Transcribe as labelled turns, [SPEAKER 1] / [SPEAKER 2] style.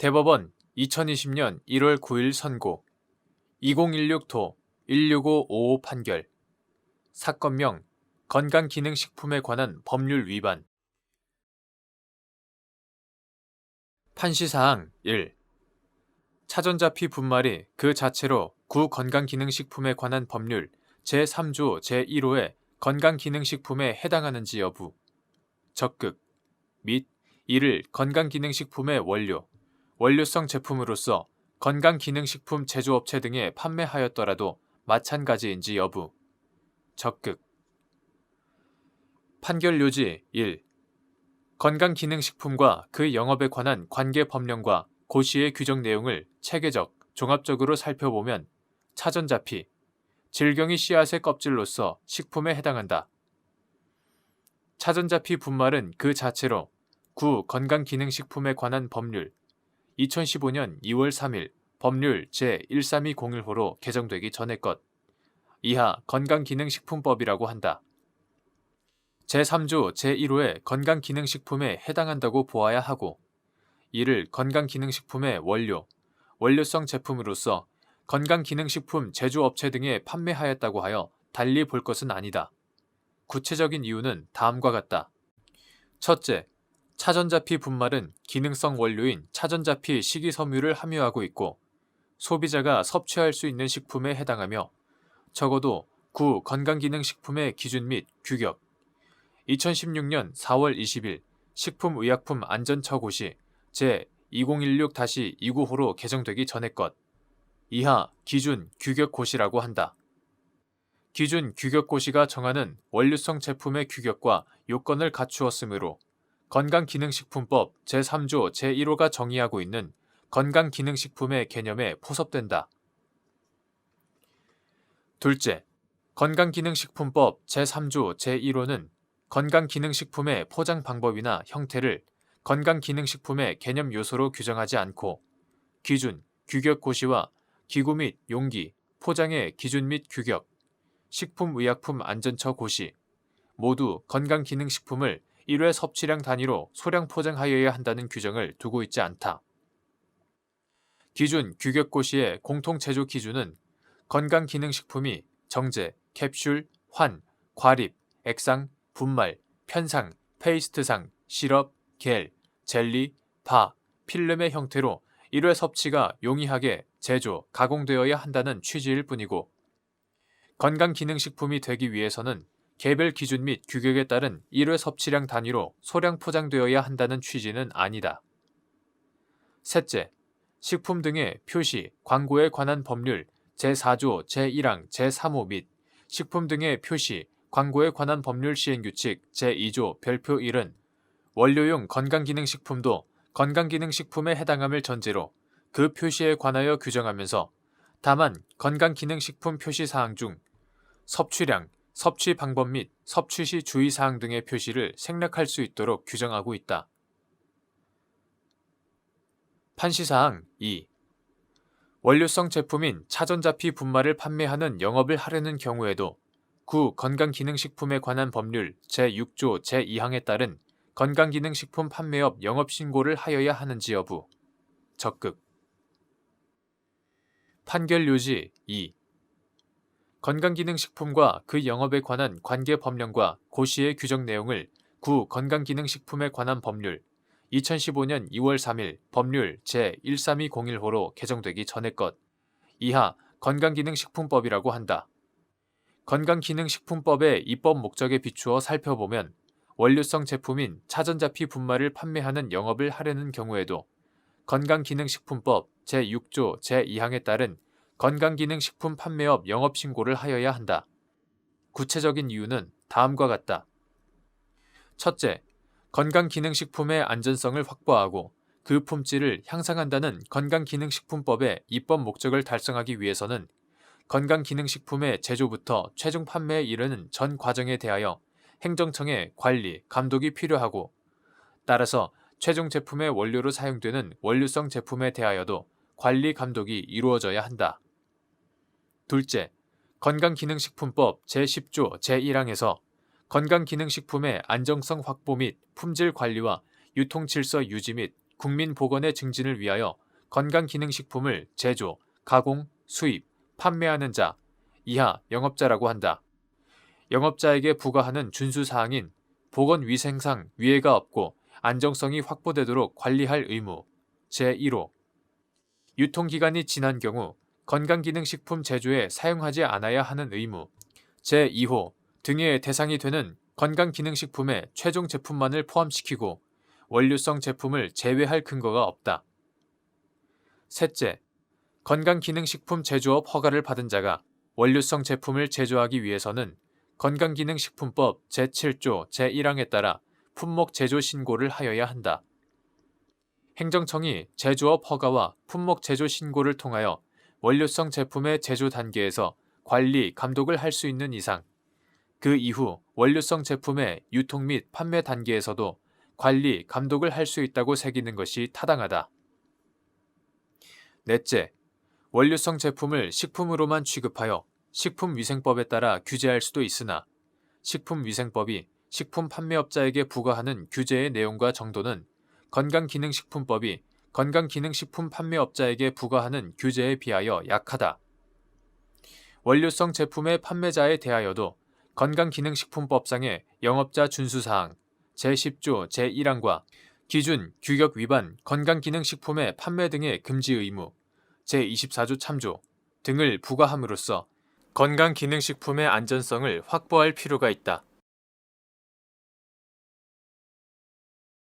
[SPEAKER 1] 대법원 2020년 1월 9일 선고. 2016도 16555 판결. 사건명 건강기능식품에 관한 법률 위반. 판시사항 1. 차전자피 분말이 그 자체로 구 건강기능식품에 관한 법률 제3조 제1호의 건강기능식품에 해당하는지 여부. 적극. 및 이를 건강기능식품의 원료, 원료성 제품으로서 건강기능식품 제조업체 등에 판매하였더라도 마찬가지인지 여부 적극 판결 요지 1. 건강기능식품과 그 영업에 관한 관계 법령과 고시의 규정 내용을 체계적, 종합적으로 살펴보면 차전자피, 질경이 씨앗의 껍질로서 식품에 해당한다. 차전자피 분말은 그 자체로 구 건강기능식품에 관한 법률 2015년 2월 3일 법률 제13201호로 개정되기 전의 것 이하 건강기능식품법이라고 한다. 제3조 제1호의 건강기능식품에 해당한다고 보아야 하고 이를 건강기능식품의 원료, 원료성 제품으로서 건강기능식품 제조업체 등에 판매하였다고 하여 달리 볼 것은 아니다. 구체적인 이유는 다음과 같다. 첫째, 차전자피 분말은 기능성 원료인 차전자피 식이섬유를 함유하고 있고 소비자가 섭취할 수 있는 식품에 해당하며 적어도 구 건강기능식품의 기준 및 규격 2016년 4월 20일 식품의약품 안전처고시 제2016-29호로 개정되기 전의 것 이하 기준 규격 고시라고 한다. 기준 규격 고시가 정하는 원료성 제품의 규격과 요건을 갖추었으므로 건강기능식품법 제3조 제1호가 정의하고 있는 건강기능식품의 개념에 포섭된다. 둘째, 건강기능식품법 제3조 제1호는 건강기능식품의 포장 방법이나 형태를 건강기능식품의 개념 요소로 규정하지 않고 기준, 규격 고시와 기구 및 용기, 포장의 기준 및 규격, 식품의약품 안전처 고시 모두 건강기능식품을 1회 섭취량 단위로 소량 포장하여야 한다는 규정을 두고 있지 않다. 기준 규격 고시의 공통 제조 기준은 건강기능식품이 정제, 캡슐, 환, 과립, 액상, 분말, 편상, 페이스트상, 시럽, 겔, 젤리, 바, 필름의 형태로 1회 섭취가 용이하게 제조, 가공되어야 한다는 취지일 뿐이고 건강기능식품이 되기 위해서는 개별 기준 및 규격에 따른 1회 섭취량 단위로 소량 포장되어야 한다는 취지는 아니다. 셋째, 식품 등의 표시, 광고에 관한 법률 제4조 제1항 제3호 및 식품 등의 표시, 광고에 관한 법률 시행 규칙 제2조 별표 1은 원료용 건강기능식품도 건강기능식품에 해당함을 전제로 그 표시에 관하여 규정하면서 다만 건강기능식품 표시 사항 중 섭취량, 섭취 방법 및 섭취 시 주의사항 등의 표시를 생략할 수 있도록 규정하고 있다. 판시사항 2. 원료성 제품인 차전자피 분말을 판매하는 영업을 하려는 경우에도 구 건강기능식품에 관한 법률 제6조 제2항에 따른 건강기능식품 판매업 영업신고를 하여야 하는지 여부 적극 판결 요지 2 건강기능식품과 그 영업에 관한 관계 법령과 고시의 규정 내용을 구 건강기능식품에 관한 법률 2015년 2월 3일 법률 제13201호로 개정되기 전의 것 이하 건강기능식품법이라고 한다. 건강기능식품법의 입법 목적에 비추어 살펴보면 원료성 제품인 차전자피 분말을 판매하는 영업을 하려는 경우에도 건강기능식품법 제6조 제2항에 따른 건강기능식품 판매업 영업신고를 하여야 한다. 구체적인 이유는 다음과 같다. 첫째, 건강기능식품의 안전성을 확보하고 그 품질을 향상한다는 건강기능식품법의 입법 목적을 달성하기 위해서는 건강기능식품의 제조부터 최종 판매에 이르는 전 과정에 대하여 행정청의 관리, 감독이 필요하고 따라서 최종 제품의 원료로 사용되는 원료성 제품에 대하여도 관리, 감독이 이루어져야 한다. 둘째, 건강기능식품법 제10조 제1항에서 건강기능식품의 안정성 확보 및 품질 관리와 유통질서 유지 및 국민 보건의 증진을 위하여 건강기능식품을 제조, 가공, 수입, 판매하는 자 이하 영업자라고 한다. 영업자에게 부과하는 준수사항인 보건위생상 위해가 없고 안정성이 확보되도록 관리할 의무 제1호 유통기간이 지난 경우 건강기능식품 제조에 사용하지 않아야 하는 의무 제2호 등의 대상이 되는 건강기능식품의 최종 제품만을 포함시키고 원료성 제품을 제외할 근거가 없다. 셋째, 건강기능식품 제조업 허가를 받은 자가 원료성 제품을 제조하기 위해서는 건강기능식품법 제7조 제1항에 따라 품목 제조 신고를 하여야 한다. 행정청이 제조업 허가와 품목 제조 신고를 통하여 원료성 제품의 제조 단계에서 관리, 감독을 할 수 있는 이상 그 이후 원료성 제품의 유통 및 판매 단계에서도 관리, 감독을 할 수 있다고 새기는 것이 타당하다. 넷째, 원료성 제품을 식품으로만 취급하여 식품위생법에 따라 규제할 수도 있으나 식품위생법이 식품 판매업자에게 부과하는 규제의 내용과 정도는 건강기능식품법이 건강기능식품 판매업자에게 부과하는 규제에 비하여 약하다. 원료성 제품의 판매자에 대하여도 건강기능식품법상의 영업자 준수사항 제10조 제1항과 기준, 규격 위반, 건강기능식품의 판매 등의 금지 의무 제24조 참조 등을 부과함으로써 건강기능식품의 안전성을 확보할 필요가 있다.